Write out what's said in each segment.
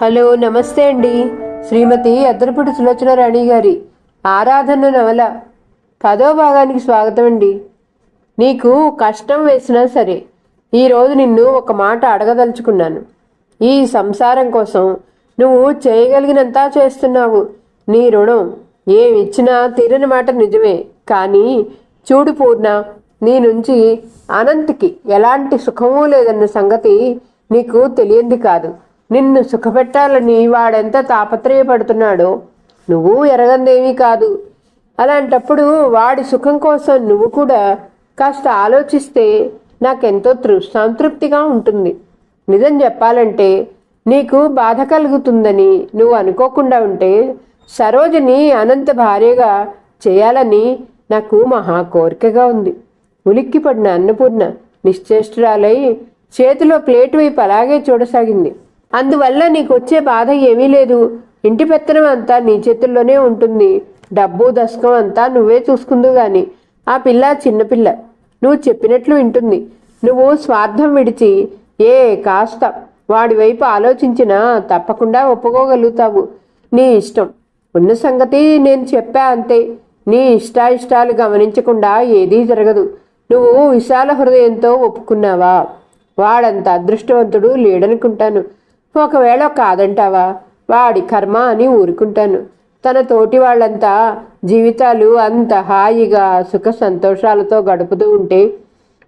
Hello నమస్తే అండి. శ్రీమతి అద్దరపుడి సులోచన రాణి గారి ఆరాధన నవల పదో భాగానికి స్వాగతం అండి. నీకు కష్టం వేసినా సరే ఈరోజు నిన్ను ఒక మాట అడగదలుచుకున్నాను. ఈ సంసారం కోసం నువ్వు చేయగలిగినంతా చేస్తున్నావు. నీ రుణం ఏమిచ్చినా తీరని మాట నిజమే. కానీ చూడు పూర్ణ నీ నుంచి అనంత్కి ఎలాంటి సుఖమూ లేదన్న సంగతి నీకు తెలియంది కాదు. నిన్ను సుఖపెట్టాలని వాడెంత తాపత్రయపడుతున్నాడో నువ్వు ఎరగందేమీ కాదు. అలాంటప్పుడు వాడి సుఖం కోసం నువ్వు కూడా కాస్త ఆలోచిస్తే నాకెంతో తృ సంతృప్తిగా ఉంటుంది. నిజం చెప్పాలంటే నీకు బాధ కలుగుతుందని నువ్వు అనుకోకుండా ఉంటే సరోజని అనంత భార్యగా చేయాలని నాకు మహా కోరికగా ఉంది. ఉలిక్కిపడిన అన్నపూర్ణ నిశ్చేష్టురాలై చేతిలో ప్లేట్ వైపు అలాగే చూడసాగింది. అందువల్ల నీకు వచ్చే బాధ ఏమీ లేదు. ఇంటి పెత్తనం అంతా నీ చేతుల్లోనే ఉంటుంది. డబ్బు దశకం అంతా నువ్వే చూసుకుందు గాని. ఆ పిల్ల చిన్నపిల్ల నువ్వు చెప్పినట్లు వింటుంది. నువ్వు స్వార్థం విడిచి ఏ కాస్త వాడి వైపు ఆలోచించినా తప్పకుండా ఒప్పుకోగలుగుతావు. నీ ఇష్టం. ఉన్న సంగతి నేను చెప్పా అంతే. నీ ఇష్టాయిష్టాలు గమనించకుండా ఏదీ జరగదు. నువ్వు విశాల హృదయంతో ఒప్పుకున్నావా? వాడంత అదృష్టవంతుడు లేడనుకుంటాను. ఒకవేళ కాదంటావా? వాడి కర్మ అని ఊరుకుంటాను. తన తోటి వాళ్ళంతా జీవితాలు అంత హాయిగా సుఖ సంతోషాలతో గడుపుతూ ఉంటే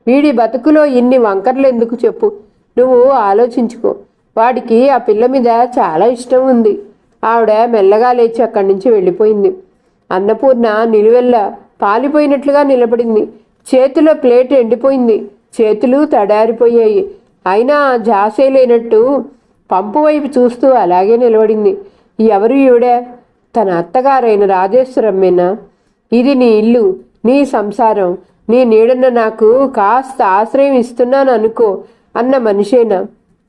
వీడి బతుకులో ఇన్ని వంకర్లు ఎందుకు చెప్పు? నువ్వు ఆలోచించుకో. వాడికి ఆ పిల్ల మీద చాలా ఇష్టం ఉంది. ఆవిడ మెల్లగా లేచి అక్కడి నుంచి వెళ్ళిపోయింది. అన్నపూర్ణ నిలువెల్ల పాలిపోయినట్లుగా నిలబడింది. చేతిలో ప్లేట్ ఎండిపోయింది. చేతులు తడారిపోయాయి. అయినా జాసే లేనట్టు పంపు వైపు చూస్తూ అలాగే నిలబడింది. ఎవరు ఈవిడ? తన అత్తగారైన రాజేశ్వరమ్మేనా? ఇది నీ ఇల్లు నీ సంసారం నీ నీడన నాకు కాస్త ఆశ్రయం ఇస్తున్నాను అనుకో అన్న మనిషేనా?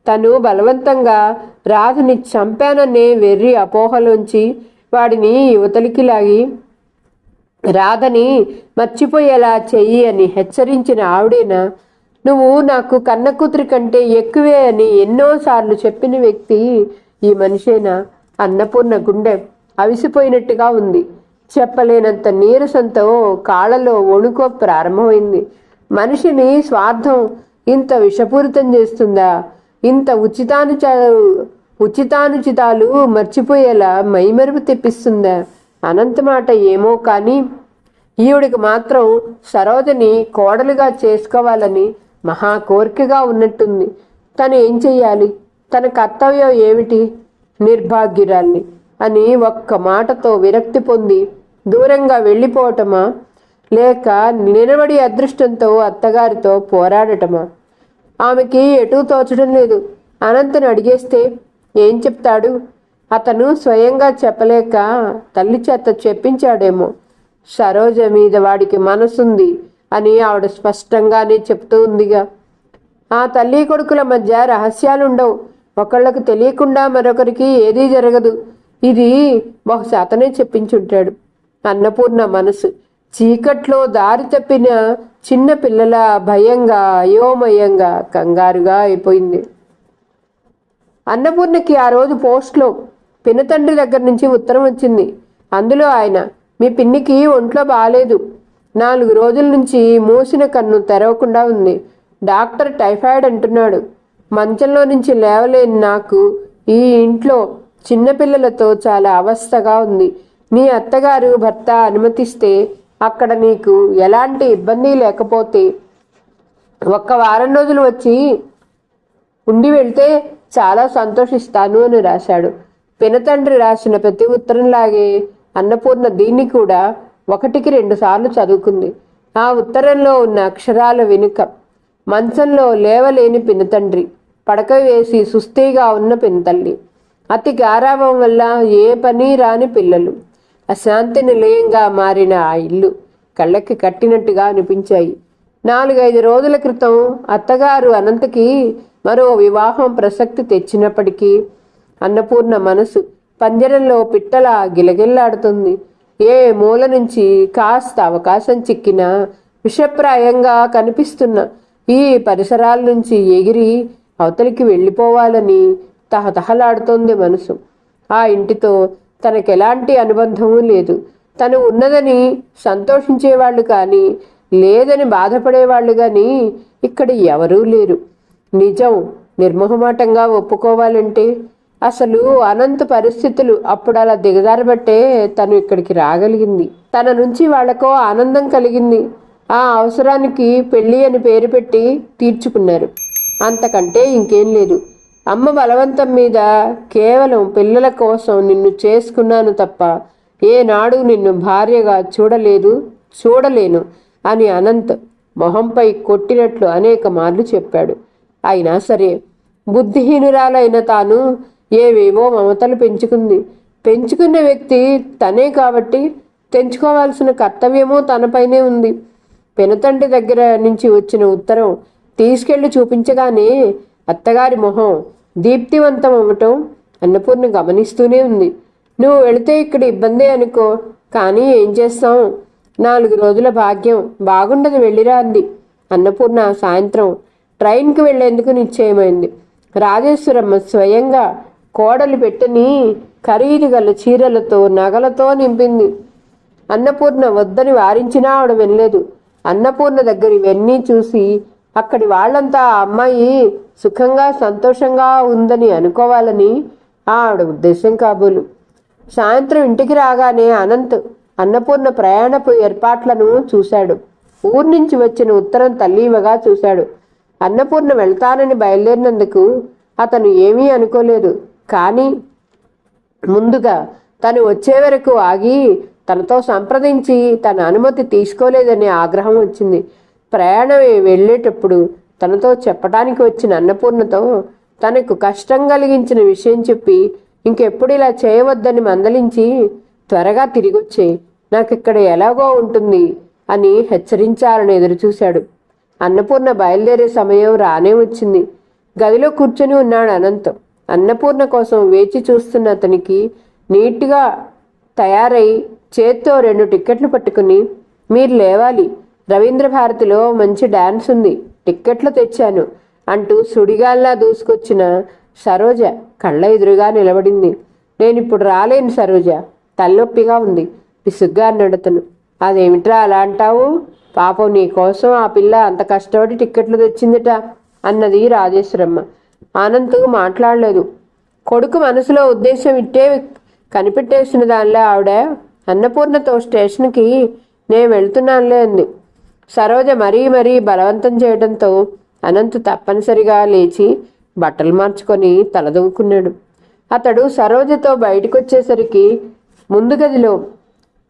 తను బలవంతంగా రాధుని చంపాననే వెర్రి అపోహలోంచి వాడిని యువతలికి లాగి రాధని మర్చిపోయేలా చెయ్యి అని హెచ్చరించిన ఆవిడేనా? నువ్వు నాకు కన్న కూతురి కంటే ఎక్కువే అని ఎన్నోసార్లు చెప్పిన వ్యక్తి ఈ మనిషేనా? అన్నపూర్ణ గుండె అవిసిపోయినట్టుగా ఉంది. చెప్పలేనంత నీరసంతో కాళ్ళలో వణుకో ప్రారంభమైంది. మనిషిని స్వార్థం ఇంత విషపూరితం చేస్తుందా? ఇంత ఉచితానుచ ఉచితానుచితాలు మర్చిపోయేలా మైమరుపు తెప్పిస్తుందా? అనంత మాట ఏమో కానీ ఈవిడికి మాత్రం సరోజని కోడలుగా చేసుకోవాలని మహా కోరికగా ఉన్నట్టుంది. తను ఏం చెయ్యాలి? తన కర్తవ్యం ఏమిటి? నిర్భాగ్యురాల్ని అని ఒక్క మాటతో విరక్తి పొంది దూరంగా వెళ్ళిపోవటమా? లేక నిలబడి అదృష్టంతో అత్తగారితో పోరాడటమా? ఆమెకి ఎటూ తోచడం లేదు. అనంతను అడిగేస్తే ఏం చెప్తాడు? అతను స్వయంగా చెప్పలేక తల్లి చేత చెప్పించాడేమో. సరోజ మీద వాడికి మనసుంది. అని ఆవిడ స్పష్టంగానే చెప్తూ ఉందిగా. ఆ తల్లి కొడుకుల మధ్య రహస్యాలుండవు. ఒకళ్ళకు తెలియకుండా మరొకరికి ఏదీ జరగదు. ఇది బహుశా అతనే చెప్పించుంటాడు. అన్నపూర్ణ మనసు. చీకట్లో దారి తప్పిన చిన్న పిల్లల భయంగా అయోమయంగా కంగారుగా అయిపోయింది. అన్నపూర్ణకి ఆ రోజు పోస్ట్లో పినతండ్రి దగ్గర నుంచి ఉత్తరం వచ్చింది. అందులో ఆయన మీ పిన్నికి ఒంట్లో బాగాలేదు నాలుగు రోజుల నుంచి మూసిన కన్ను తెరవకుండా ఉంది. డాక్టర్ టైఫాయిడ్ అంటున్నాడు. మంచంలో నుంచి లేవలేని నాకు ఈ ఇంట్లో చిన్నపిల్లలతో చాలా అవస్థగా ఉంది. నీ అత్తగారు భర్త అనుమతిస్తే అక్కడ నీకు ఎలాంటి ఇబ్బంది లేకపోతే ఒక్క వారం రోజులు వచ్చి ఉండి వెళ్తే చాలా సంతోషిస్తాను అని రాశాడు. పినతండ్రి రాసిన ప్రతి ఉత్తరంలాగే అన్నపూర్ణ దీన్ని కూడా ఒకటికి రెండుసార్లు చదువుకుంది. ఆ ఉత్తరంలో ఉన్న అక్షరాల వెనుక మంచంలో లేవలేని పినతండ్రి పడక వేసి సుస్థిగా ఉన్న పినతల్లి. అతి గారాభం వల్ల ఏ పని రాని పిల్లలు. అశాంతి నిలయంగా మారిన ఆ ఇల్లు కళ్ళకి కట్టినట్టుగా అనిపించాయి. నాలుగైదు రోజుల క్రితం అత్తగారు అనంతకి మరో వివాహం ప్రసక్తి తెచ్చినప్పటికీ అన్నపూర్ణ మనసు పంజరంలో పిట్టల గిలగిల్లాడుతుంది. ఏ మూల నుంచి కాస్త అవకాశం చిక్కినా విషప్రాయంగా కనిపిస్తున్న ఈ పరిసరాల నుంచి ఎగిరి అవతలికి వెళ్ళిపోవాలని తహతహలాడుతోంది మనసు. ఆ ఇంటితో తనకెలాంటి అనుబంధమూ అనుబంధము లేదు. తను ఉన్నదని సంతోషించేవాళ్ళు కానీ లేదని బాధపడేవాళ్ళు కానీ ఇక్కడ ఎవరూ లేరు. నిజం నిర్మోహమాటంగా ఒప్పుకోవాలంటే అసలు అనంత పరిస్థితులు అప్పుడు అలా దిగజారబట్టే తను ఇక్కడికి రాగలిగింది. తన నుంచి వాళ్ళకో ఆనందం కలిగింది. ఆ అవసరానికి పెళ్ళి అని పేరు పెట్టి తీర్చుకున్నారు. అంతకంటే ఇంకేం లేదు. అమ్మ బలవంతం మీద కేవలం పిల్లల కోసం నిన్ను చేసుకున్నాను తప్ప ఏనాడు నిన్ను భార్యగా చూడలేదు చూడలేను అని అనంత్ మొహంపై కొట్టినట్లు అనేక మార్లు చెప్పాడు. అయినా సరే బుద్ధిహీనురాలైన తాను ఏవేవో మమతలు పెంచుకుంది. పెంచుకున్న వ్యక్తి తనే కాబట్టి తెంచుకోవాల్సిన కర్తవ్యమో తనపైనే ఉంది. పెనతండ్రి దగ్గర నుంచి వచ్చిన ఉత్తరం తీసుకెళ్ళి చూపించగానే అత్తగారి మొహం దీప్తివంతం అవ్వటం అన్నపూర్ణ గమనిస్తూనే ఉంది. నువ్వు వెళితే ఇక్కడ ఇబ్బంది అనుకో కానీ ఏం చేస్తాం నాలుగు రోజుల భాగ్యం బాగుండదు వెళ్ళిరా అంది. అన్నపూర్ణ సాయంత్రం ట్రైన్కి వెళ్ళేందుకు నిశ్చయమైంది. రాజేశ్వరమ్మ స్వయంగా కోడలు పెట్టని ఖరీదు గల చీరలతో నగలతో నింపింది. అన్నపూర్ణ వద్దని వారించినా ఆవిడ వినలేదు. అన్నపూర్ణ దగ్గర ఇవన్నీ చూసి అక్కడి వాళ్ళంతా ఆ అమ్మాయి సుఖంగా సంతోషంగా ఉందని అనుకోవాలని ఆవిడ ఉద్దేశం కాబోలు. సాయంత్రం ఇంటికి రాగానే అనంత్ అన్నపూర్ణ ప్రయాణపు ఏర్పాట్లను చూశాడు. ఊరు నుంచి వచ్చిన ఉత్తరం తల్లివగా చూశాడు. అన్నపూర్ణ వెళ్తానని బయలుదేరినందుకు అతను ఏమీ అనుకోలేదు. కానీ ముందుగా తను వచ్చే వరకు ఆగి తనతో సంప్రదించి తన అనుమతి తీసుకోలేదనే ఆగ్రహం వచ్చింది. ప్రయాణం వెళ్ళేటప్పుడు తనతో చెప్పడానికి వచ్చిన అన్నపూర్ణతో తనకు కష్టం కలిగించిన విషయం చెప్పి ఇంకెప్పుడు ఇలా చేయవద్దని మందలించి త్వరగా తిరిగొచ్చే నాకు ఇక్కడ ఎలాగో ఉంటుంది అని హెచ్చరించాలని ఎదురుచూశాడు. అన్నపూర్ణ బయలుదేరే సమయం రానే వచ్చింది. గదిలో కూర్చొని ఉన్నాడు అనంతం. అన్నపూర్ణ కోసం వేచి చూస్తున్న అతనికి నీట్గా తయారై చేత్తో రెండు టిక్కెట్లు పట్టుకుని మీరు లేవాలి. రవీంద్ర భారతిలో మంచి డ్యాన్స్ ఉంది. టిక్కెట్లు తెచ్చాను అంటూ సుడిగాల్లా దూసుకొచ్చిన సరోజ కళ్ళ ఎదురుగా నిలబడింది. నేను ఇప్పుడు రాలేను సరోజ. తలనొప్పిగా ఉంది. విసుగ్గా అన్నాడు అతను. అదేమిట్రా అలా అంటావు? పాపం నీ కోసం ఆ పిల్ల అంత కష్టపడి టిక్కెట్లు తెచ్చిందిట అన్నది రాజేశ్వరమ్మ. ఆనంద్ మాట్లాడలేదు. కొడుకు మనసులో ఉద్దేశం ఇట్టే కనిపెట్టేసిన దానిలో ఆవిడ అన్నపూర్ణతో స్టేషన్కి నేను వెళ్తున్నానులే అంది. సరోజ మరీ మరీ బలవంతం చేయడంతో అనంత్ తప్పనిసరిగా లేచి బట్టలు మార్చుకొని తలదూకున్నాడు అతడు సరోజతో బయటకు వచ్చేసరికి ముందు గదిలో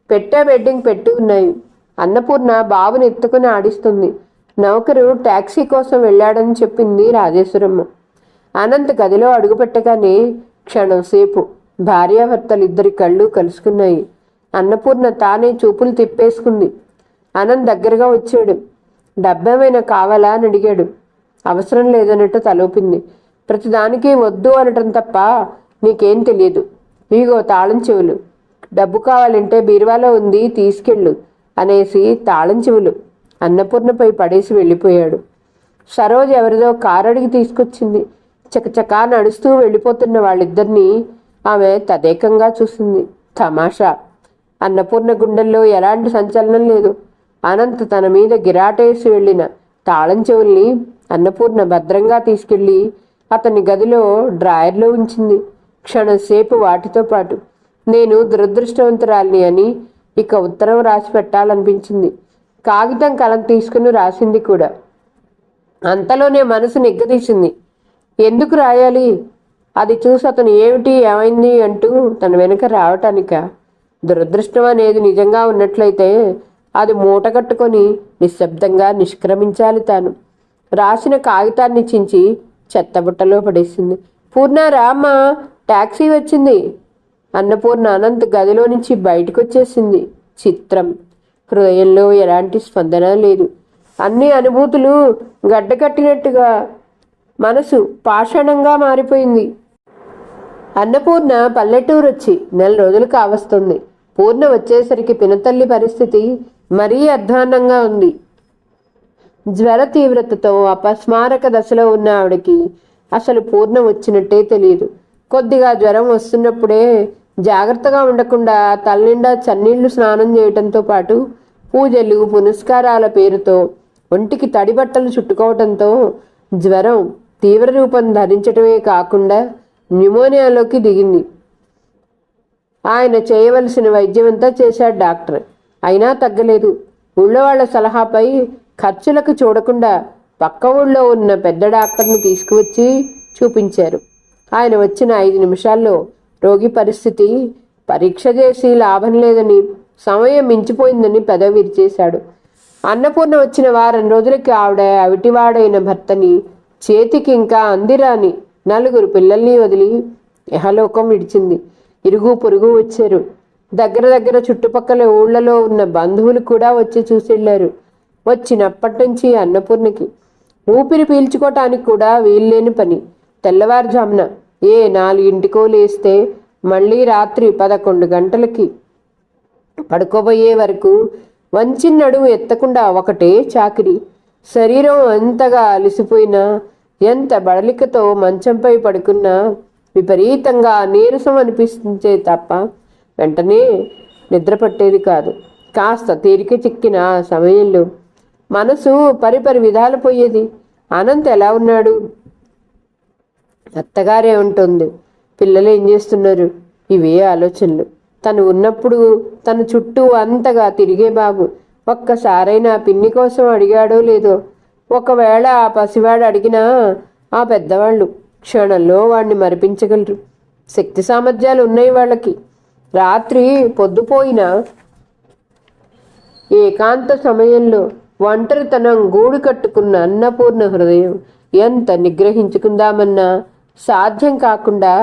పెట్టే బెడ్డింగ్ పెట్టి ఉన్నాయి. అన్నపూర్ణ బాబుని ఎత్తుకుని ఆడిస్తుంది. నౌకరు ట్యాక్సీ కోసం వెళ్ళాడని చెప్పింది రాజేశ్వరమ్మ. అనంత్ గదిలో అడుగుపెట్టగానే క్షణం సేపు భార్యాభర్తలిద్దరి కళ్ళు కలుసుకున్నాయి. అన్నపూర్ణ తానే చూపులు తిప్పేసుకుంది. అనంత్ దగ్గరగా వచ్చాడు. డబ్బేమైనా కావాలా అని అడిగాడు. అవసరం లేదన్నట్టు తలోపింది. ప్రతిదానికి వద్దు అనటం తప్ప నీకేం తెలియదు. ఇగో తాళం చెవులు. డబ్బు కావాలంటే బీరువాలో ఉంది తీసుకెళ్ళు అనేసి తాళం చెవులు. అన్నపూర్ణపై పడేసి వెళ్ళిపోయాడు. సరోజ్ ఎవరిదో కారు అడిగి తీసుకొచ్చింది. చకచకా నడుస్తూ వెళ్ళిపోతున్న వాళ్ళిద్దరినీ ఆమె తదేకంగా చూసింది. తమాషా! అన్నపూర్ణ గుండెల్లో ఎలాంటి సంచలనం లేదు. అనంత్ తన మీద గిరాటేసి వెళ్ళిన తాళం చెవుల్ని అన్నపూర్ణ భద్రంగా తీసుకెళ్ళి అతని గదిలో డ్రాయర్లో ఉంచింది. క్షణంసేపు వాటితో పాటు నేను దురదృష్టవంతురాలిని అని ఇక ఉత్తరం రాసి పెట్టాలనిపించింది. కాగితం కలం తీసుకుని రాసింది కూడా. అంతలోనే మనసు నిగ్గదీసింది. ఎందుకు రాయాలి? అది చూసి అతను ఏమిటి ఏమైంది అంటూ తన వెనుక రావటానిక. దురదృష్టం అనేది నిజంగా ఉన్నట్లయితే అది మూట కట్టుకొని నిశ్శబ్దంగా నిష్క్రమించాలి తాను. రాసిన కాగితాన్ని చించి చెత్తబుట్టలో పడేసింది. పూర్ణ రామ్మ ట్యాక్సీ వచ్చింది. అన్నపూర్ణ అనంత్ గదిలో నుంచి బయటకు వచ్చేసింది చిత్రం. హృదయంలో ఎలాంటి స్పందన లేదు. అన్ని అనుభూతులు గడ్డకట్టినట్టుగా మనసు పాషాణంగా మారిపోయింది. అన్నపూర్ణ పల్లెటూరు వచ్చి నెల రోజులు కావస్తుంది. పూర్ణ వచ్చేసరికి పినతల్లి పరిస్థితి మరీ అధ్వాన్నంగా ఉంది. జ్వర తీవ్రతతో అపస్మారక దశలో ఉన్న ఆవిడకి అసలు పూర్ణం వచ్చినట్టే తెలియదు. కొద్దిగా జ్వరం వస్తున్నప్పుడే జాగ్రత్తగా ఉండకుండా తలనిండా చన్నీళ్ళు స్నానం చేయటంతో పాటు పూజలు పునస్కారాల పేరుతో ఒంటికి తడి బట్టలు చుట్టుకోవటంతో జ్వరం తీవ్ర రూపం ధరించటమే కాకుండా న్యూమోనియాలోకి దిగింది. ఆయన చేయవలసిన వైద్యమంతా చేశాడు డాక్టర్. అయినా తగ్గలేదు. ఊళ్ళో వాళ్ళ సలహాపై ఖర్చులకు చూడకుండా పక్క ఊళ్ళో ఉన్న పెద్ద డాక్టర్ని తీసుకువచ్చి చూపించారు. ఆయన వచ్చిన ఐదు నిమిషాల్లో రోగి పరిస్థితి పరీక్ష చేసి లాభం లేదని సమయం మించిపోయిందని పెదవి విరిచేశాడు. అన్నపూర్ణ వచ్చిన వారం రోజులకి ఆవిడ అవిటివాడైన భర్తని చేతికి ఇంకా అందిరాని నలుగురు పిల్లల్ని వదిలి యహలోకం విడిచింది. ఇరుగు పొరుగు వచ్చారు. దగ్గర దగ్గర చుట్టుపక్కల ఊళ్ళలో ఉన్న బంధువులు కూడా వచ్చి చూసెళ్ళారు. వచ్చినప్పటి నుంచి అన్నపూర్ణకి ఊపిరి పీల్చుకోవటానికి కూడా వీల్లేని పని. తెల్లవారుజామున ఏ నాలుగింటికో లేస్తే మళ్ళీ రాత్రి పదకొండు గంటలకి పడుకోబోయే వరకు వంచిన నడుము ఎత్తకుండా ఒకటే చాకిరి. శరీరం ఎంతగా అలసిపోయినా ఎంత బడలికతో మంచంపై పడుకున్నా విపరీతంగా నీరసం అనిపిస్తుంచే తప్ప వెంటనే నిద్ర పట్టేది కాదు. కాస్త తీరిక చిక్కిన సమయంలో మనసు పరిపరి విధాలు పోయేది. అనంత్ ఎలా ఉన్నాడు? అత్తగారే ఉంటుంది. పిల్లలు ఏం చేస్తున్నారు? ఇవే ఆలోచనలు. తను ఉన్నప్పుడు తన చుట్టూ అంతగా తిరిగే బాబు ఒక్కసారైనా పిన్ని కోసం అడిగాడో లేదో ఒకవేళ ఆ పసివాడు అడిగినా ఆ పెద్దవాళ్ళు క్షణంలో వాడిని మరిపించగలరు. శక్తి సామర్థ్యాలు ఉన్నాయి వాళ్ళకి. రాత్రి పొద్దుపోయిన ఏకాంత సమయంలో ఒంటరితనం గూడు కట్టుకున్న అన్నపూర్ణ హృదయం ఎంత నిగ్రహించుకుందామన్నా సాధ్యం కాకుండా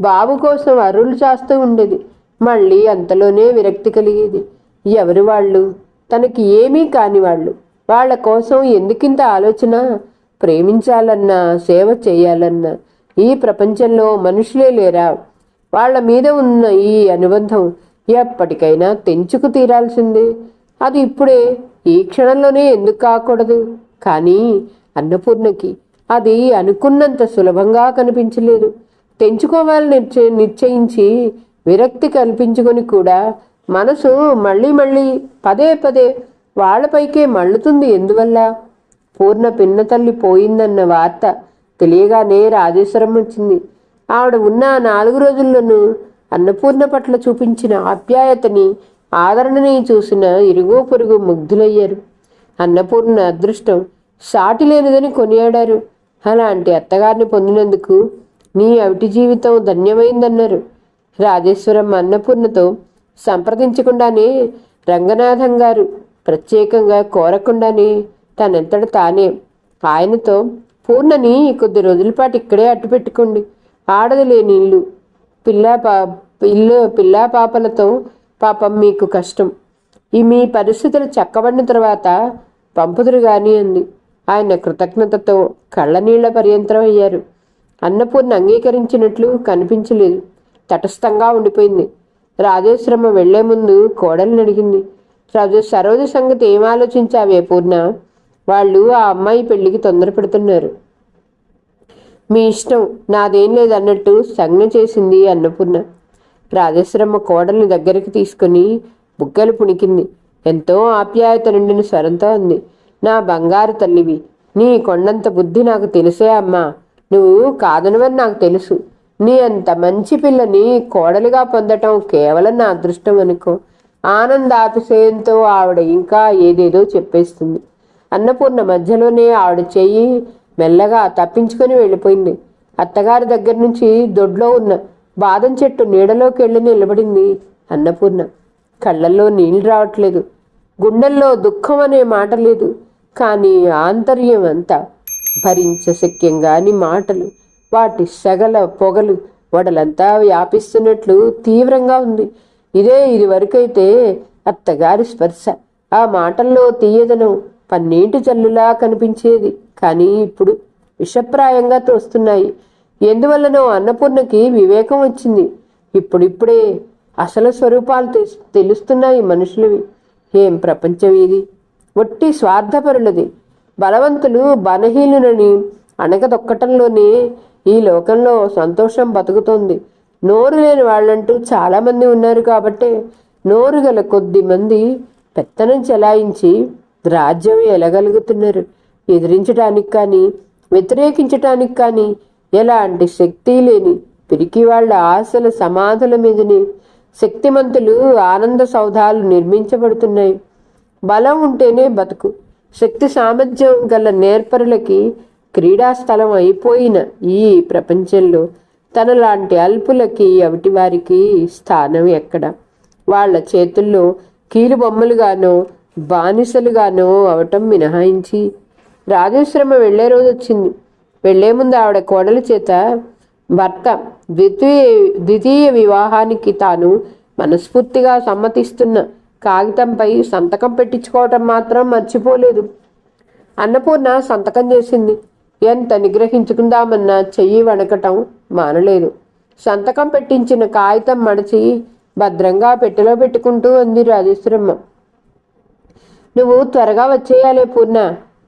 బాబు కోసం అరులు చేస్తూ ఉండేది. మళ్ళీ అంతలోనే విరక్తి కలిగేది. ఎవరు వాళ్ళు? తనకి ఏమీ కాని వాళ్ళు. వాళ్ళ కోసం ఎందుకింత ఆలోచన? ప్రేమించాలన్నా సేవ చేయాలన్నా. ఈ ప్రపంచంలో మనుషులే లేరా? వాళ్ళ మీద ఉన్న ఈ అనుబంధం ఎప్పటికైనా తెంచుకు తీరాల్సిందే. అది ఇప్పుడే ఈ క్షణంలోనే ఎందుకు కాకూడదు? కానీ అన్నపూర్ణకి అది అనుకున్నంత సులభంగా కనిపించలేదు. తెంచుకోవాలని నిశ్చయించి విరక్తి కల్పించుకొని కూడా మనసు మళ్ళీ మళ్ళీ పదే పదే వాళ్ళపైకే మళ్ళుతుంది ఎందువల్ల? పూర్ణ పిన్న తల్లి పోయిందన్న వార్త తెలియగానే రాజేశ్వరం వచ్చింది. ఆవిడ ఉన్న నాలుగు రోజుల్లోనూ అన్నపూర్ణ పట్ల చూపించిన ఆప్యాయతని ఆదరణని చూసిన ఇరుగు పొరుగు ముగ్ధులయ్యారు. అన్నపూర్ణ అదృష్టం సాటి లేనిదని కొనియాడారు. అలాంటి అత్తగారిని పొందినందుకు నీ అవిటి జీవితం ధన్యమైందన్నారు. రాజేశ్వరం అన్నపూర్ణతో సంప్రదించకుండానే రంగనాథం గారు ప్రత్యేకంగా కోరకుండానే తనంతట తానే ఆయనతో పూర్ణని కొద్ది రోజుల పాటు ఇక్కడే అట్టు పెట్టుకోండి. ఆడది లేని ఇల్లు. పిల్లా పా ఇల్లు పిల్లా పాపలతో పాపం మీకు కష్టం. ఈ మీ పరిస్థితులు చక్కబడిన తర్వాత పంపుదురు గాని అంది. ఆయన కృతజ్ఞతతో కళ్ళనీళ్ళ పర్యంతరం అయ్యారు. అన్నపూర్ణ అంగీకరించినట్లు కనిపించలేదు. తటస్థంగా ఉండిపోయింది. రాజేశ్వరమ్మ వెళ్ళే ముందు కోడల్ని అడిగింది. రాజు సరోజ సంగతి ఏం ఆలోచించావే పూర్ణ? వాళ్ళు ఆ అమ్మాయి పెళ్ళికి తొందర పెడుతున్నారు మీ ఇష్టం నాదేం లేదన్నట్టు సంజ్ఞ చేసింది అన్నపూర్ణ రాజేశ్వరమ్మ కోడల్ని దగ్గరికి తీసుకుని బుగ్గలు పుణికింది. ఎంతో ఆప్యాయత నిండిన స్వరంతో అంది. నా బంగారు తల్లివి నీ కొండంత బుద్ధి నాకు తెలిసే అమ్మా. నువ్వు కాదనవని నాకు తెలుసు. నీ అంత మంచి పిల్లని కోడలిగా పొందటం కేవలం నా అదృష్టం అనుకో. ఆనందాతిశయంతో ఆవిడ ఇంకా ఏదేదో చెప్పేస్తుంది. అన్నపూర్ణ మధ్యలోనే ఆవిడ చెయ్యి మెల్లగా తప్పించుకొని వెళ్ళిపోయింది. అత్తగారి దగ్గర నుంచి దొడ్లో ఉన్న బాదం చెట్టు నీడలోకి వెళ్ళి నిలబడింది అన్నపూర్ణ. కళ్ళల్లో నీళ్ళు రావట్లేదు. గుండెల్లో దుఃఖం అనే మాట లేదు. కానీ ఆంతర్యం అంతా భరించశక్యంగాని మాటలు. వాటి సగల పొగలు వడలంతా వ్యాపిస్తున్నట్లు తీవ్రంగా ఉంది. ఇదే ఇది వరకైతే అత్తగారి స్పర్శ. ఆ మాటల్లో తీయదనం పన్నీటి జల్లులా కనిపించేది. కానీ ఇప్పుడు విషప్రాయంగా తోస్తున్నాయి. ఎందువల్లనో అన్నపూర్ణకి వివేకం వచ్చింది. ఇప్పుడిప్పుడే అసలు స్వరూపాలు తెలుస్తున్నాయి మనుషులవి. ఏం ప్రపంచం ఇది? ఒట్టి స్వార్థపరులది. బలవంతులు బలహీనులని అణగదొక్కటంలోనే ఈ లోకంలో సంతోషం బతుకుతోంది. నోరు లేని వాళ్ళంటూ చాలామంది ఉన్నారు కాబట్టి నోరు గల కొద్ది మంది పెత్తనం చెలాయించి రాజ్యం ఎలగలుగుతున్నారు. ఎదిరించడానికి కానీ వ్యతిరేకించటానికి కానీ ఎలాంటి శక్తి లేని పిరికి వాళ్ళ ఆశల సమాధుల మీదనే శక్తిమంతులు ఆనంద సౌధాలు నిర్మించబడుతున్నాయి. బలం ఉంటేనే బతుకు. శక్తి సామర్థ్యం గల నేర్పరులకి క్రీడాస్థలం అయిపోయిన ఈ ప్రపంచంలో తనలాంటి అల్పులకి అవిటి వారికి స్థానం ఎక్కడ? వాళ్ళ చేతుల్లో కీలు బొమ్మలుగానో బానిసలుగానో అవటం మినహాయించి. రాజేశ్రమ వెళ్ళే రోజు వచ్చింది వెళ్ళే ముందు ఆవిడ కోడల చేత భర్త ద్వితీయ ద్వితీయ వివాహానికి తాను మనస్ఫూర్తిగా సమ్మతిస్తున్న కాగితంపై సంతకం పెట్టించుకోవటం మాత్రం మర్చిపోలేదు. అన్నపూర్ణ సంతకం చేసింది. ఎంత నిగ్రహించుకుందామన్నా చెయ్యి వణకటం మానలేదు. సంతకం పెట్టించిన కాగితం మడిచి భద్రంగా పెట్టెలో పెట్టుకుంటూ అంది రాజేశ్వరమ్మ. నువ్వు త్వరగా వచ్చేయాలే పూర్ణ.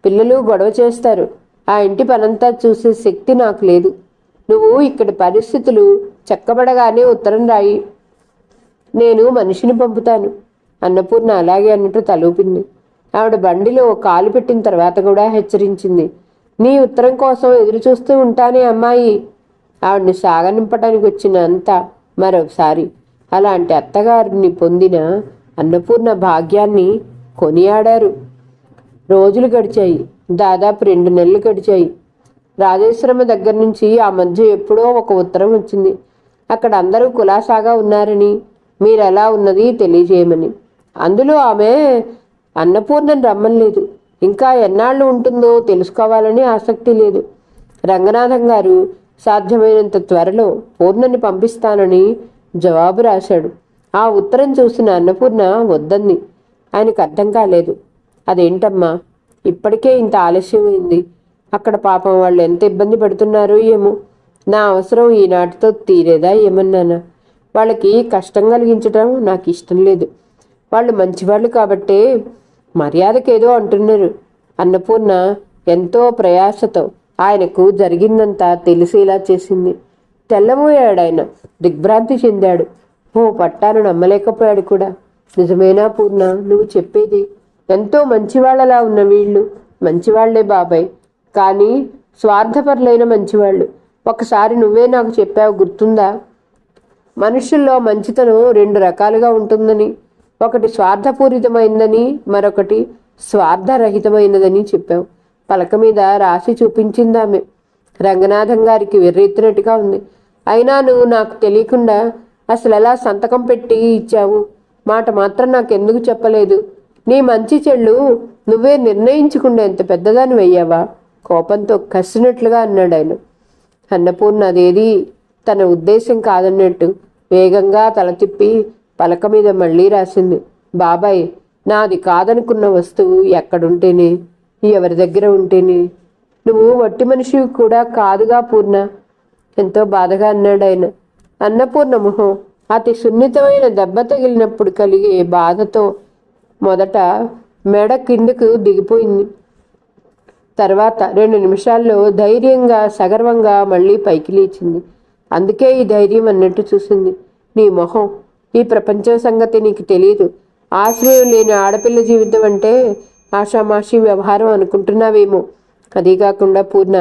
పిల్లలు గొడవ చేస్తారు. ఆ ఇంటి పనంతా చూసే శక్తి నాకు లేదు. నువ్వు ఇక్కడి పరిస్థితులు చెక్కబడగానే ఉత్తరం రాయి. నేను మనిషిని పంపుతాను. అన్నపూర్ణ అలాగే అన్నట్టు తలూపింది. ఆవిడ బండిలో కాలు పెట్టిన తర్వాత కూడా హెచ్చరించింది. నీ ఉత్తరం కోసం ఎదురు చూస్తూ ఉంటానే అమ్మాయి. ఆవిడ్ని సాగనింపటానికి వచ్చిన అంత మరొకసారి అలాంటి అత్తగారిని పొందిన అన్నపూర్ణ భాగ్యాన్ని కొనియాడారు. రోజులు గడిచాయి. దాదాపు రెండు నెలలు గడిచాయి. రాజేశ్వరమ్మ దగ్గర నుంచి ఆ మధ్య ఎప్పుడో ఒక ఉత్తరం వచ్చింది. అక్కడ అందరూ కులాసాగా ఉన్నారని మీరు ఎలా ఉన్నది తెలియజేయమని. అందులో ఆమె అన్నపూర్ణని రమ్మలేదు ఇంకా ఎన్నాళ్ళు ఉంటుందో తెలుసుకోవాలని ఆసక్తి లేదు. రంగనాథం గారు సాధ్యమైనంత త్వరలో పూర్ణని పంపిస్తానని జవాబు రాశాడు. ఆ ఉత్తరం చూసిన అన్నపూర్ణ వద్దంది. ఆయనకు అర్థం కాలేదు. అదేంటమ్మా? ఇప్పటికే ఇంత ఆలస్యమైంది. అక్కడ పాపం వాళ్ళు ఎంత ఇబ్బంది పడుతున్నారో ఏమో. నా అవసరం ఈనాటితో తీరేదా ఏమన్నానా? వాళ్ళకి కష్టం కలిగించడం నాకు ఇష్టం లేదు. వాళ్ళు మంచివాళ్ళు కాబట్టే మర్యాదకేదో అంటున్నారు. అన్నపూర్ణ ఎంతో ప్రయాసతో ఆయనకు జరిగిందంతా తెలిసేలా చేసింది. తెల్లబోయాడు ఆయన దిగ్భ్రాంతి చెందాడు. ఓ పట్టాను నమ్మలేకపోయాడు కూడా. నిజమేనా పూర్ణ? నువ్వు చెప్పేది ఎంతో మంచివాళ్ళలా ఉన్న వీళ్ళు. మంచివాళ్ళే బాబాయ్. కానీ స్వార్థపరులైన మంచివాళ్ళు. ఒకసారి నువ్వే నాకు చెప్పావు గుర్తుందా? మనుషుల్లో మంచితనం రెండు రకాలుగా ఉంటుందని. ఒకటి స్వార్థపూరితమైందని మరొకటి స్వార్థరహితమైనదని చెప్పాం. పలక మీద రాసి చూపించిందామె. రంగనాథం గారికి వెర్రెత్తినట్టుగా ఉంది. అయినా నువ్వు నాకు తెలియకుండా అసలు ఎలా సంతకం పెట్టి ఇచ్చావు. మాట మాత్రం నాకు ఎందుకు చెప్పలేదు. నీ మంచి చెళ్ళు నువ్వే నిర్ణయించకుండా ఎంత పెద్దదాన్ని వెయ్యావా కోపంతో కసినట్లుగా అన్నాడు ఆయన. అన్నపూర్ణ అదేది తన ఉద్దేశం కాదన్నట్టు వేగంగా తల తిప్పి పలక మీద మళ్ళీ రాసింది బాబాయ్ నాది కాదనుకున్న వస్తువు ఎక్కడుంటేనే ఎవరి దగ్గర ఉంటేనే. నువ్వు వట్టి మనిషి కూడా కాదుగా పూర్ణ. ఎంతో బాధగా అన్నాడు ఆయన. అన్నపూర్ణ మొహం అతి సున్నితమైన దెబ్బ తగిలినప్పుడు కలిగే బాధతో మొదట మెడ కిందకు దిగిపోయింది. తర్వాత రెండు నిమిషాల్లో ధైర్యంగా సగర్వంగా మళ్ళీ పైకి లేచింది. అందుకే ఈ ధైర్యం అన్నట్టు చూసింది. నీ మొహం ఈ ప్రపంచం సంగతి నీకు తెలియదు ఆశ్రయం లేని ఆడపిల్ల జీవితం అంటే ఆషామాషి వ్యవహారం అనుకుంటున్నావేమో. అదీ కాకుండా పూర్ణ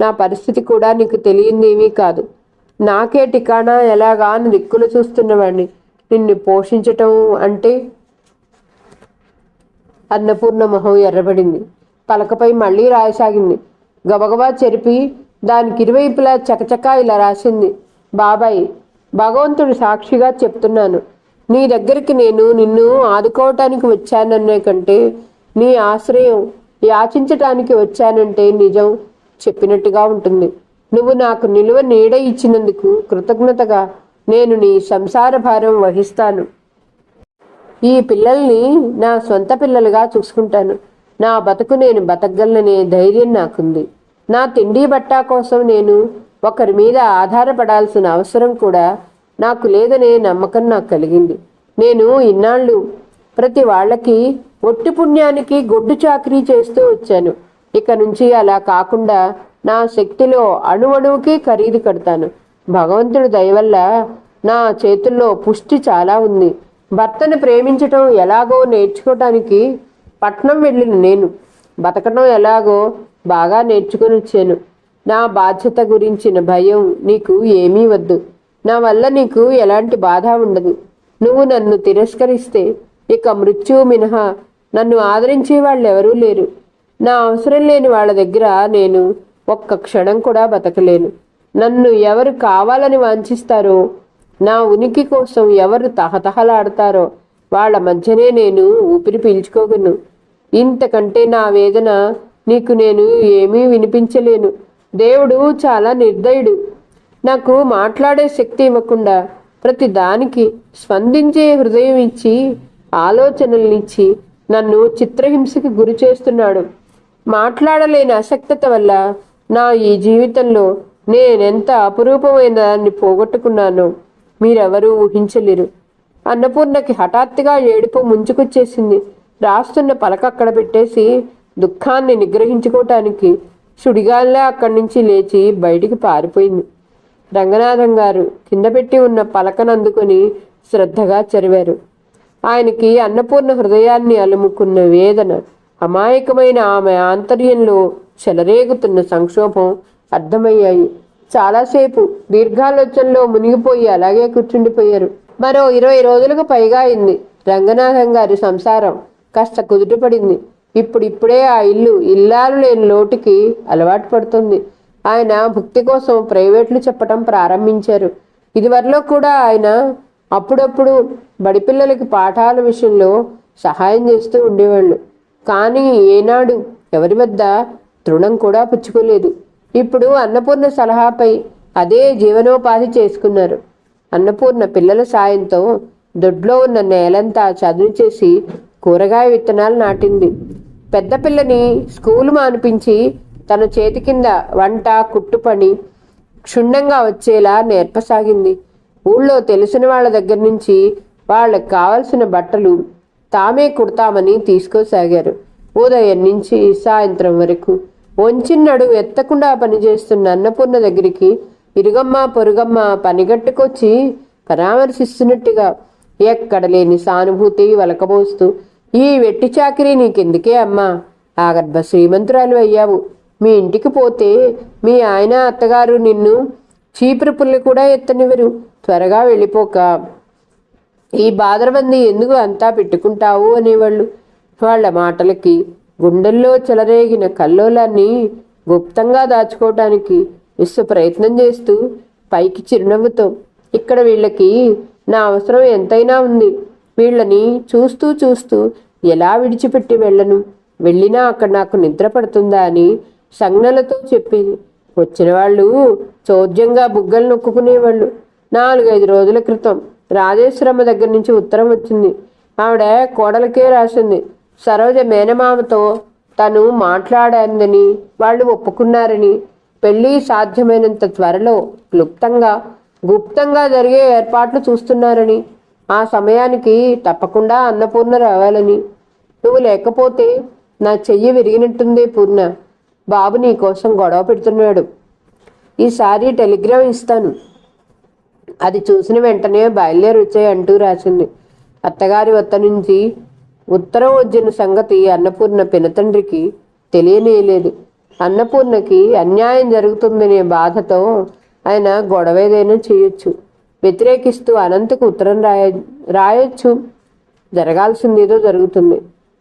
నా పరిస్థితి కూడా నీకు తెలియందేమీ కాదు. నాకే టికాణా ఎలాగా అని దిక్కులు చూస్తున్నవాడిని నిన్ను పోషించటం అంటే? అన్నపూర్ణ మొహం ఎర్రబడింది. పలకపై మళ్ళీ రాయసాగింది. గబగబా చెరిపి దానికి ఇరువైపులా చకచకా ఇలా రాసింది. బాబాయ్ భగవంతుడు సాక్షిగా చెప్తున్నాను. నీ దగ్గరికి నేను నిన్ను ఆదుకోవటానికి వచ్చాననే కంటే నీ ఆశ్రయం యాచించటానికి వచ్చానంటే నిజం చెప్పినట్టుగా ఉంటుంది. నువ్వు నాకు నిలువ నీడ ఇచ్చినందుకు కృతజ్ఞతగా నేను నీ సంసార భారం వహిస్తాను. ఈ పిల్లల్ని నా సొంత పిల్లలుగా చూసుకుంటాను. నా బతుకు నేను బతకగలననే ధైర్యం నాకుంది. నా తిండి బట్టా కోసం నేను ఒకరి మీద ఆధారపడాల్సిన అవసరం కూడా నాకు లేదనే నమ్మకం నాకు కలిగింది. నేను ఇన్నాళ్ళు ప్రతి వాళ్ళకి ఒట్టి పుణ్యానికి గొడ్డు చాకరీ చేస్తూ వచ్చాను. ఇక నుంచి అలా కాకుండా నా శక్తిలో అణువణువుకి ఖరీదు కడతాను. భగవంతుడి దయ వల్ల నా చేతుల్లో పుష్టి చాలా ఉంది. భర్తను ప్రేమించటం ఎలాగో నేర్చుకోవటానికి పట్నం వెళ్ళిన నేను. బతకడం ఎలాగో బాగా నేర్చుకుని వచ్చాను. నా బాధ్యత గురించిన భయం నీకు ఏమీ వద్దు. నా వల్ల నీకు ఎలాంటి బాధ ఉండదు. నువ్వు నన్ను తిరస్కరిస్తే ఇక మృత్యువు మినహా నన్ను ఆదరించే వాళ్ళు ఎవరూ లేరు. నా అవసరం లేని వాళ్ళ దగ్గర నేను ఒక్క క్షణం కూడా బతకలేను. నన్ను ఎవరు కావాలని వాంఛిస్తారో నా ఉనికి కోసం ఎవరు తహతహలాడతారో వాళ్ళ మధ్యనే నేను ఊపిరి పీల్చుకోగలను. ఇంతకంటే నా వేదన నీకు నేను ఏమీ వినిపించలేను. దేవుడు చాలా నిర్దయుడు. నాకు మాట్లాడే శక్తి ఇవ్వకుండా ప్రతి దానికి స్పందించే హృదయం ఇచ్చి ఆలోచనల్నిచ్చి నన్ను చిత్రహింసకి గురి చేస్తున్నాడు. మాట్లాడలేని అసక్తత వల్ల నా ఈ జీవితంలో నేనెంత అపురూపమైన దాన్ని పోగొట్టుకున్నానో మీరెవరూ ఊహించలేరు. అన్నపూర్ణకి హఠాత్తుగా ఏడుపు ముంచుకొచ్చేసింది. రాస్తున్న పలక అక్కడ పెట్టేసి దుఃఖాన్ని నిగ్రహించుకోవటానికి సుడిగాల్లో అక్కడి నుంచి లేచి బయటికి పారిపోయింది. రంగనాథం గారు కింద పెట్టి ఉన్న పలకను అందుకొని శ్రద్ధగా చరివారు. ఆయనకి అన్నపూర్ణ హృదయాన్ని అలుముకున్న వేదన అమాయకమైన ఆమె ఆంతర్యంలో చెలరేగుతున్న సంక్షోభం అర్థమయ్యాయి. చాలాసేపు దీర్ఘాలోచనలో మునిగిపోయి అలాగే కూర్చుండిపోయారు. మరో ఇరవై రోజులకు పైగా అయింది రంగనాథం గారి సంసారం. కాస్త కుదుటపడింది. ఇప్పుడిప్పుడే ఆ ఇల్లు ఇల్లాలు లేని లోటుకి అలవాటు పడుతుంది. ఆయన భక్తి కోసం ప్రైవేట్లు చెప్పటం ప్రారంభించారు. ఇదివరలో కూడా ఆయన అప్పుడప్పుడు బడిపిల్లలకి పాఠాల విషయంలో సహాయం చేస్తూ ఉండేవాళ్ళు. కానీ ఏనాడు ఎవరి వద్ద తృణం కూడా పుచ్చుకోలేదు. ఇప్పుడు అన్నపూర్ణ సలహాపై అదే జీవనోపాధి చేసుకున్నారు. అన్నపూర్ణ పిల్లల సాయంతో దొడ్లో ఉన్న నేలంతా చదును చేసి కూరగాయ విత్తనాలు నాటింది. పెద్ద పిల్లని స్కూలు మానిపించి తన చేతి కింద వంట కుట్టు పని క్షుణ్ణంగా వచ్చేలా నేర్పసాగింది. ఊళ్ళో తెలిసిన వాళ్ళ దగ్గర నుంచి వాళ్ళకి కావలసిన బట్టలు తామే కుడతామని తీసుకోసాగారు. ఉదయం నుంచి సాయంత్రం వరకు వంచిన్నడు ఎత్తకుండా పనిచేస్తున్న అన్నపూర్ణ దగ్గరికి ఇరుగమ్మ పొరుగమ్మ పనిగట్టుకొచ్చి పరామర్శిస్తున్నట్టుగా ఎక్కడ లేని సానుభూతి వలకబోస్తూ ఈ వెట్టి చాకరీ నీకెందుకే అమ్మా? ఆగర్భ శ్రీమంతురాలు అయ్యావు. మీ ఇంటికి పోతే మీ ఆయన అత్తగారు నిన్ను చీపురు పుల్లి కూడా ఎత్తనివ్వరు. త్వరగా వెళ్ళిపోక. ఈ బాదరబంది ఎందుకు అంతా పెట్టుకుంటావు అనేవాళ్ళు. వాళ్ళ మాటలకి గుండెల్లో చెలరేగిన కల్లోలాన్ని గుప్తంగా దాచుకోవటానికి విశ్వ ప్రయత్నం చేస్తూ పైకి చిరునవ్వుతో ఇక్కడ వీళ్ళకి నా అవసరం ఎంతైనా ఉంది. వీళ్ళని చూస్తూ చూస్తూ ఎలా విడిచిపెట్టి వెళ్ళను? వెళ్ళినా అక్కడ నాకు నిద్ర పడుతుందా అని సంజ్ఞలతో చెప్పేది వచ్చిన వాళ్ళు చోద్యంగా బుగ్గలు నొక్కుకునేవాళ్ళు. నాలుగైదు రోజుల క్రితం రాజేశ్వరమ్మ దగ్గర నుంచి ఉత్తరం వచ్చింది. ఆవిడ కోడలకే రాసింది. సరోజ మేనమామతో తను మాట్లాడిందని వాళ్ళు ఒప్పుకున్నారని పెళ్ళి సాధ్యమైనంత త్వరలో క్లుప్తంగా గుప్తంగా జరిగే ఏర్పాట్లు చూస్తున్నారని ఆ సమయానికి తప్పకుండా అన్నపూర్ణ రావాలని. నువ్వు లేకపోతే నా చెయ్యి విరిగినట్టుంది పూర్ణ. బాబు నీ కోసం గొడవ పెడుతున్నాడు. ఈసారి టెలిగ్రామ్ ఇస్తాను. అది చూసిన వెంటనే బయలుదేరి వచ్చాయి అంటూ రాసింది. అత్తగారి వద్ద నుంచి ఉత్తరం వచ్చిన సంగతి అన్నపూర్ణ పినతండ్రికి తెలియనేయలేదు అన్నపూర్ణకి అన్యాయం జరుగుతుందనే బాధతో ఆయన గొడవ ఏదైనా చేయొచ్చు. వ్యతిరేకిస్తూ అనంతకు ఉత్తరం రాయ రాయొచ్చు. జరగాల్సిందేదో జరుగుతుంది.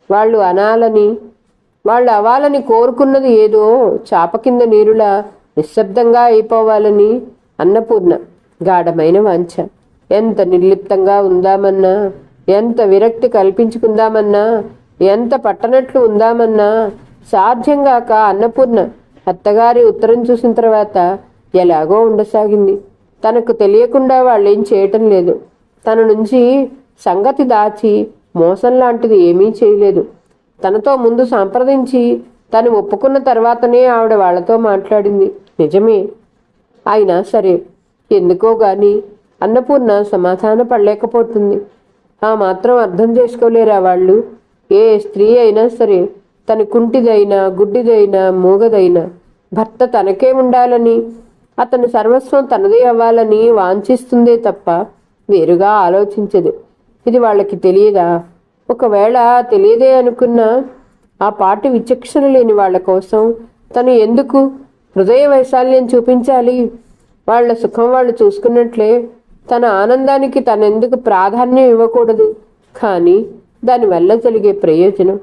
వాళ్ళు అనాలని వాళ్ళు అవ్వాలని కోరుకున్నది ఏదో చాప కింద నీరులా నిశ్శబ్దంగా అయిపోవాలని అన్నపూర్ణ గాఢమైన వాంఛ. ఎంత నిర్లిప్తంగా ఉందామన్నా ఎంత విరక్తి కల్పించుకుందామన్నా ఎంత పట్టనట్లు ఉందామన్నా సాధ్యంగాక అన్నపూర్ణ అత్తగారి ఉత్తరం చూసిన తర్వాత ఎలాగో ఉండసాగింది. తనకు తెలియకుండా వాళ్ళేం చేయటం లేదు. తన నుంచి సంగతి దాచి మోసం లాంటిది ఏమీ చేయలేదు. తనతో ముందు సంప్రదించి తను ఒప్పుకున్న తర్వాతనే ఆవిడ వాళ్ళతో మాట్లాడింది. నిజమే. అయినా సరే ఎందుకో గాని అన్నపూర్ణ సమాధాన పడలేకపోతుంది. ఆ మాత్రం అర్థం చేసుకోలేరా వాళ్ళు? ఏ స్త్రీ అయినా సరే తన కుంటిదైనా గుడ్డిదైనా మూగదైనా భర్త తనకే ఉండాలని అతను సర్వస్వం తనదే అవ్వాలని వాంఛిస్తుందే తప్ప వేరుగా ఆలోచించదు. ఇది వాళ్ళకి తెలియదా? ఒకవేళ తెలియదే అనుకున్న ఆ పాటి విచక్షణ లేని వాళ్ళ కోసం తను ఎందుకు హృదయ వైశాల్యం చూపించాలి? వాళ్ళ సుఖం వాళ్ళు చూసుకున్నట్లే తన ఆనందానికి తనెందుకు ప్రాధాన్యం ఇవ్వకూడదు. కానీ దానివల్ల జరిగే ప్రయోజనం.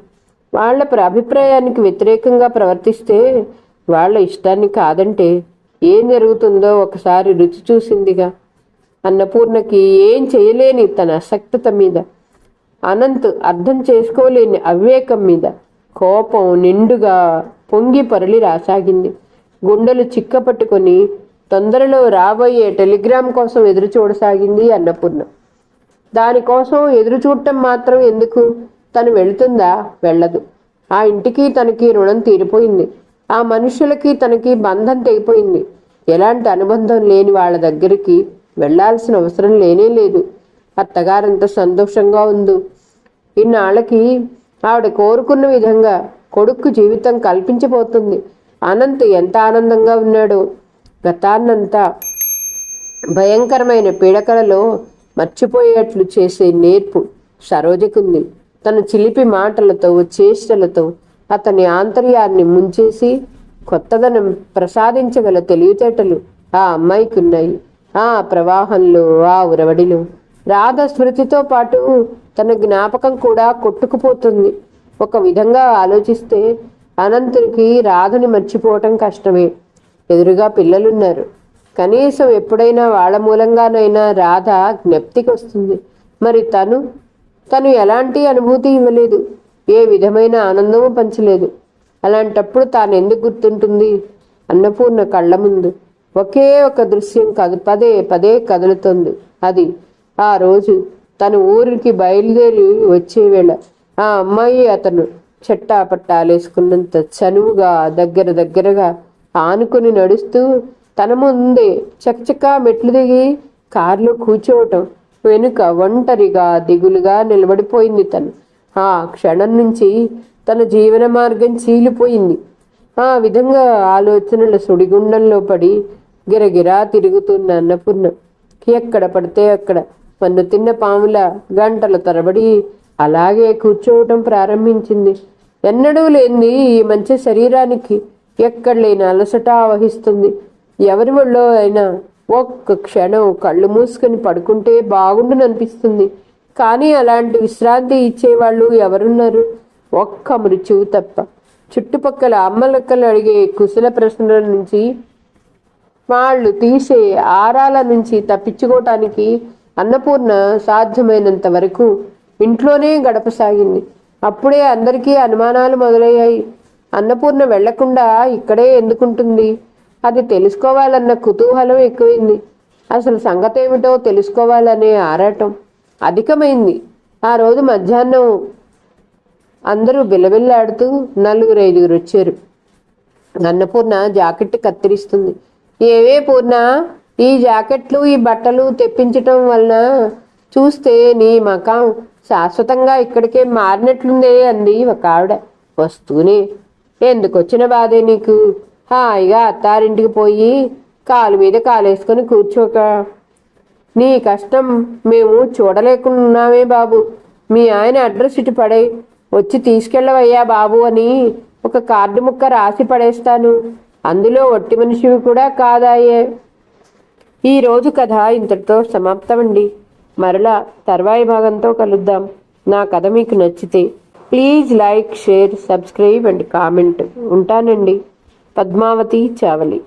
వాళ్ళ ప్ర- అభిప్రాయానికి వ్యతిరేకంగా ప్రవర్తిస్తే వాళ్ళ ఇష్టాన్ని కాదంటే ఏం జరుగుతుందో ఒకసారి రుచి చూసిందిగా. అన్నపూర్ణకి ఏం చేయలేని తన అసక్తత మీద అనంత్ అర్థం చేసుకోలేని అవివేకం మీద కోపం నిండుగా పొంగి పరలి రాసాగింది. గుండెలు చిక్కపట్టుకొని తొందరలో రాబోయే టెలిగ్రామ్ కోసం ఎదురు చూడసాగింది అన్నపూర్ణ. దానికోసం ఎదురు చూడటం మాత్రం ఎందుకు? తను వెళుతుందా? వెళ్ళదు. ఆ ఇంటికి తనకి రుణం తీరిపోయింది. ఆ మనుషులకి తనకి బంధం తెగిపోయింది. ఎలాంటి అనుబంధం లేని వాళ్ళ దగ్గరికి వెళ్ళాల్సిన అవసరం లేనే లేదు. అత్తగారంత సంతోషంగా ఉందో. ఇన్నాళ్ళకి ఆవిడ కోరుకున్న విధంగా కొడుకు జీవితం కల్పించబోతుంది. అనంత్ ఎంత ఆనందంగా ఉన్నాడో. గతాన్నంతా భయంకరమైన పీడకలలో మర్చిపోయేట్లు చేసే నేర్పు సరోజకుంది. తన చిలిపి మాటలతో చేష్టలతో అతని ఆంతర్యాన్ని ముంచేసి కొత్తదనం ప్రసాదించగల తెలివితేటలు ఆ అమ్మాయికి ఉన్నాయి ఆ ప్రవాహంలో ఆ ఉరవడిలో. రాధ స్మృతితో పాటు తన జ్ఞాపకం కూడా కొట్టుకుపోతుంది. ఒక విధంగా ఆలోచిస్తే అనంతునికి రాధని మర్చిపోవటం కష్టమే. ఎదురుగా పిల్లలున్నారు. కనీసం ఎప్పుడైనా వాళ్ళ మూలంగానైనా రాధ జ్ఞప్తికి వస్తుంది మరి తను? తను ఎలాంటి అనుభూతి ఇవ్వలేదు. ఏ విధమైన ఆనందము పంచలేదు. అలాంటప్పుడు తాను ఎందుకు గుర్తుంటుంది? అన్నపూర్ణ కళ్ళ ముందు. ఒకే ఒక దృశ్యం కదు పదే పదే కదులుతుంది. అది ఆ రోజు తను ఊరికి బయలుదేరి వచ్చేవేళ ఆ అమ్మాయి అతను చెట్టా పట్టాలేసుకున్నంత చనువుగా దగ్గర దగ్గరగా ఆనుకుని నడుస్తూ తన ముందే చకచకా మెట్లు దిగి కారులో కూర్చోవటం వెనుక ఒంటరిగా దిగులుగా నిలబడిపోయింది తను. ఆ క్షణం నుంచి తన జీవన మార్గం చీలిపోయింది. ఆ విధంగా ఆలోచనల సుడిగుండంలో పడి గిరగిరా తిరుగుతున్న అన్నపూర్ణ. ఎక్కడ పడితే అక్కడ పన్ను తిన్న పాముల గంటల తరబడి అలాగే కూర్చోవటం ప్రారంభించింది. ఎన్నడూ లేని ఈ మంచి శరీరానికి ఎక్కడ లేని అలసట వహిస్తుంది ఎవరి ఒళ్ళో అయినా ఒక్క క్షణం కళ్ళు మూసుకొని పడుకుంటే బాగుండుననిపిస్తుంది. కానీ అలాంటి విశ్రాంతి ఇచ్చేవాళ్ళు ఎవరున్నారు? ఒక్క మృత్యువు తప్ప. చుట్టుపక్కల అమ్మలక్కలు అడిగే కుశల ప్రశ్నల నుంచి వాళ్ళు తీసే ఆరాల నుంచి తప్పించుకోవటానికి అన్నపూర్ణ సాధ్యమైనంత వరకు ఇంట్లోనే గడపసాగింది. అప్పుడే అందరికీ అనుమానాలు మొదలయ్యాయి. అన్నపూర్ణ వెళ్ళకుండా ఇక్కడే ఎందుకుంటుంది? అది తెలుసుకోవాలన్న కుతూహలం ఎక్కువైంది. అసలు సంగతి ఏమిటో తెలుసుకోవాలనే ఆరాటం. అధికమైంది. ఆ రోజు మధ్యాహ్నం అందరూ బిల్లబిల్లాడుతూ నలుగురు ఐదుగురు వచ్చారు. అన్నపూర్ణ జాకెట్ కత్తిరిస్తుంది. ఏవే పూర్ణ ఈ జాకెట్లు ఈ బట్టలు తెప్పించటం వలన చూస్తే నీ మకాం శాశ్వతంగా ఇక్కడికే మారినట్లుందే అంది ఒక ఆవిడ. వస్తూనే ఎందుకు వచ్చిన బాధే నీకు? హాయిగా అత్తారింటికి పోయి కాలు మీద కాలేసుకొని కూర్చోక నీ కష్టం మేము చూడలేకున్నామే బాబు. మీ ఆయన అడ్రస్ ఇటు పడే వచ్చి తీసుకెళ్ళవయ్యా బాబు అని ఒక కార్డు ముక్క రాసి పడేస్తాను. అందులో ఒట్టి మనిషివి కూడా కాదాయే. ఈరోజు కథ ఇంతటితో సమాప్తమండి. మరలా తర్వాయి భాగంతో కలుద్దాం. నా కథ మీకు నచ్చితే please like share subscribe and comment. ఉంటానండి. పద్మావతి చావలి.